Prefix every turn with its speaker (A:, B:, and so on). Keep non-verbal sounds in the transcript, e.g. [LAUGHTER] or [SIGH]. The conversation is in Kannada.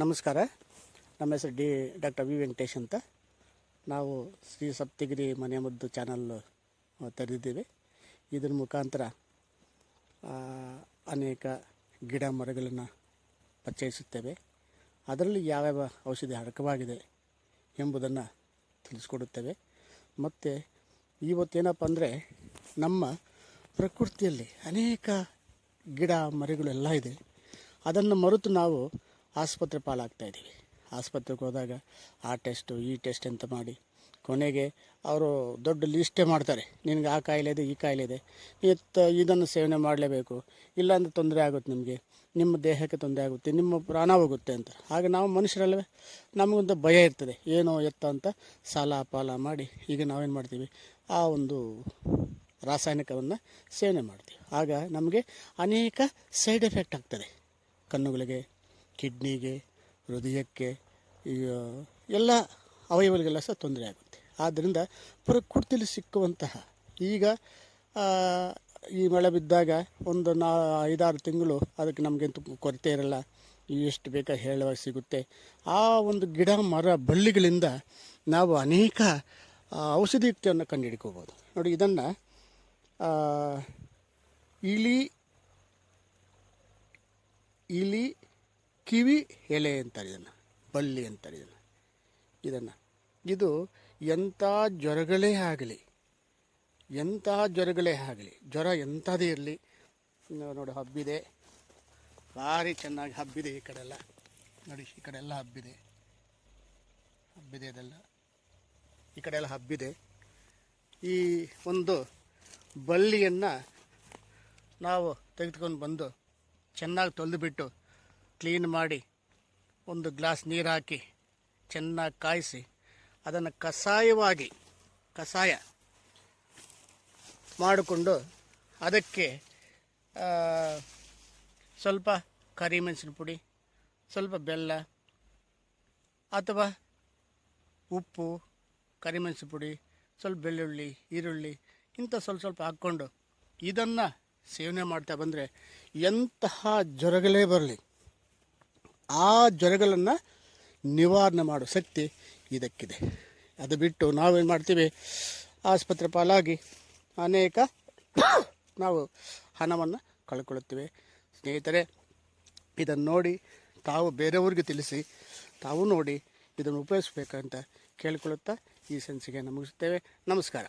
A: ನಮಸ್ಕಾರ. ನಮ್ಮ ಹೆಸರು ಡಿ, ಡಾಕ್ಟರ್ ವಿ ವೆಂಕಟೇಶ್ ಅಂತ. ನಾವು ಶ್ರೀ ಸಪ್ತಗಿರಿ ಮನೆ ಮದ್ದು ಚಾನಲ್ ತೆರೆದಿದ್ದೇವೆ. ಇದರ ಮುಖಾಂತರ ಅನೇಕ ಗಿಡ ಮರಗಳನ್ನು ಪರಿಚಯಿಸುತ್ತೇವೆ ಅದರಲ್ಲಿ ಯಾವ್ಯಾವ ಔಷಧಿ ಅಡಕವಾಗಿದೆ ಎಂಬುದನ್ನು ತಿಳಿಸ್ಕೊಡುತ್ತೇವೆ. ಮತ್ತು ಇವತ್ತೇನಪ್ಪ ಅಂದರೆ ನಮ್ಮ ಪ್ರಕೃತಿಯಲ್ಲಿ ಅನೇಕ ಗಿಡ ಮರಗಳೆಲ್ಲ ಇದೆ. ಅದನ್ನು ಮರೆತು ನಾವು ಆಸ್ಪತ್ರೆ ಪಾಲಾಗ್ತಾ ಇದ್ದೀವಿ. ಆಸ್ಪತ್ರೆಗೆ ಹೋದಾಗ ಆ ಟೆಸ್ಟು, ಈ ಟೆಸ್ಟ್ ಅಂತ ಮಾಡಿ ಕೊನೆಗೆ ಅವರು ದೊಡ್ಡ ಲಿಸ್ಟೇ ಮಾಡ್ತಾರೆ. ನಿನಗೆ ಆ ಕಾಯಿಲೆ ಇದೆ, ಈ ಕಾಯಿಲೆ ಇದೆ. ಇತ್ತ ಇದನ್ನು ಸೇವನೆ ಮಾಡಲೇಬೇಕು. ಇಲ್ಲಾಂದ್ರೆ ತೊಂದರೆ ಆಗುತ್ತೆ ನಿಮಗೆ. ನಿಮ್ಮ ದೇಹಕ್ಕೆ ತೊಂದರೆ ಆಗುತ್ತೆ, ನಿಮ್ಮ ಪ್ರಾಣ ಹೋಗುತ್ತೆ ಅಂತ. ಆಗ ನಾವು ಮನುಷ್ಯರಲ್ಲವೇ? ನಮಗೊಂದು ಭಯ ಇರ್ತದೆ. ಏನೋ ಎತ್ತ ಅಂತ ಸಾಲ ಪಾಲ ಮಾಡಿ ಈಗ ನಾವೇನು ಮಾಡ್ತೀವಿ? ಆ ಒಂದು ರಾಸಾಯನಿಕವನ್ನು ಸೇವನೆ ಮಾಡ್ತೀವಿ. ಆಗ ನಮಗೆ ಅನೇಕ ಸೈಡ್ ಎಫೆಕ್ಟ್ ಆಗ್ತದೆ. ಕಣ್ಣುಗಳಿಗೆ ಕಿಡ್ನಿಗೆ, ಹೃದಯಕ್ಕೆ ಎಲ್ಲ ಅವಯವಗಳಿಗೆಲ್ಲ ಸಹ ತೊಂದರೆ ಆಗುತ್ತೆ. ಆದ್ದರಿಂದ ಪ್ರಕೃತಿಯಲ್ಲಿ ಸಿಕ್ಕುವಂತಹ ಈಗ ಈ ಮಳೆ ಬಿದ್ದಾಗ ಒಂದು ನಾ, ಐದಾರು ತಿಂಗಳು ಅದಕ್ಕೆ ನಮಗೆಂತು ಕೊರತೆ ಇರಲ್ಲ. ಎಷ್ಟು ಬೇಕಾ ಹೇಳುವಾಗ ಸಿಗುತ್ತೆ. ಆ ಒಂದು ಗಿಡ, ಮರ, ಬಳ್ಳಿಗಳಿಂದ ನಾವು ಅನೇಕ ಔಷಧಿಯುಕ್ತಿಯನ್ನು ಕಂಡುಹಿಡ್ಕೋಬೋದು ನೋಡಿ, ಇದನ್ನು ಇಲಿ ಇಲಿ ಕಿವಿ, ಎಲೆ ಅಂತಾರೆ ಇದನ್ನು, ಬಳ್ಳಿ ಅಂತಾರೆ ಇದನ್ನು. ಇದನ್ನು. ಇದು ಎಂಥ ಜ್ವರಗಳೇ ಆಗಲಿ, ಎಂಥ ಜ್ವರಗಳೇ ಆಗಲಿ, ಜ್ವರ ಎಂಥದೇ ಇರಲಿ. ನೋಡಿ ಹಬ್ಬಿದೆ. ಭಾರಿ ಚೆನ್ನಾಗಿ ಹಬ್ಬಿದೆ ಈ ಕಡೆ ಎಲ್ಲ ನೋಡಿ, ಈ ಕಡೆ ಎಲ್ಲ ಹಬ್ಬಿದೆ. ಹಬ್ಬಿದೆ ಅದೆಲ್ಲ. ಈ ಕಡೆ ಹಬ್ಬಿದೆ. ಈ ಒಂದು ಬಳ್ಳಿಯನ್ನು ನಾವು ತೆಗೆದುಕೊಂಡು ಬಂದು ಚೆನ್ನಾಗಿ ತೊಳೆದುಬಿಟ್ಟು ಕ್ಲೀನ್ ಮಾಡಿ ಒಂದು ಗ್ಲಾಸ್ ನೀರು ಹಾಕಿ ಚೆನ್ನಾಗಿ ಕಾಯಿಸಿ ಅದನ್ನು ಕಷಾಯವಾಗಿ, ಕಷಾಯ ಮಾಡಿಕೊಂಡು ಅದಕ್ಕೆ ಸ್ವಲ್ಪ ಕರಿಮೆಣಸಿನ ಪುಡಿ, ಸ್ವಲ್ಪ ಬೆಲ್ಲ ಅಥವಾ ಉಪ್ಪು ಕರಿಮೆಣಸಿನ ಪುಡಿ, ಸ್ವಲ್ಪ ಬೆಳ್ಳುಳ್ಳಿ, ಈರುಳ್ಳಿ ಇಂಥ ಸ್ವಲ್ಪ ಸ್ವಲ್ಪ ಹಾಕ್ಕೊಂಡು ಇದನ್ನು ಸೇವನೆ ಮಾಡ್ತಾ ಬಂದರೆ ಎಂತಹ ಜ್ವರಗಳೇ ಬರಲಿ. ಆ ಜ್ವರಗಳನ್ನು ನಿವಾರಣೆ ಮಾಡೋ ಶಕ್ತಿ ಇದಕ್ಕಿದೆ. ಅದು ಬಿಟ್ಟು ನಾವೇನು ಮಾಡ್ತೀವಿ? ಆಸ್ಪತ್ರೆ ಪಾಲಾಗಿ ಅನೇಕ [COUGHS] ನಾವು ಹಣವನ್ನು ಕಳ್ಕೊಳ್ಳುತ್ತೇವೆ. ಸ್ನೇಹಿತರೆ ಇದನ್ನು ನೋಡಿ ತಾವು ಬೇರೆಯವ್ರಿಗೆ ತಿಳಿಸಿ, ತಾವು ನೋಡಿ ಇದನ್ನು ಉಪಯೋಗಿಸ್ಬೇಕಂತ ಕೇಳಿಕೊಳ್ಳುತ್ತಾ ಈ ಸೆನ್ಸಿಗೆ ಮುಗಿಸುತ್ತೇವೆ. ನಮಸ್ಕಾರ.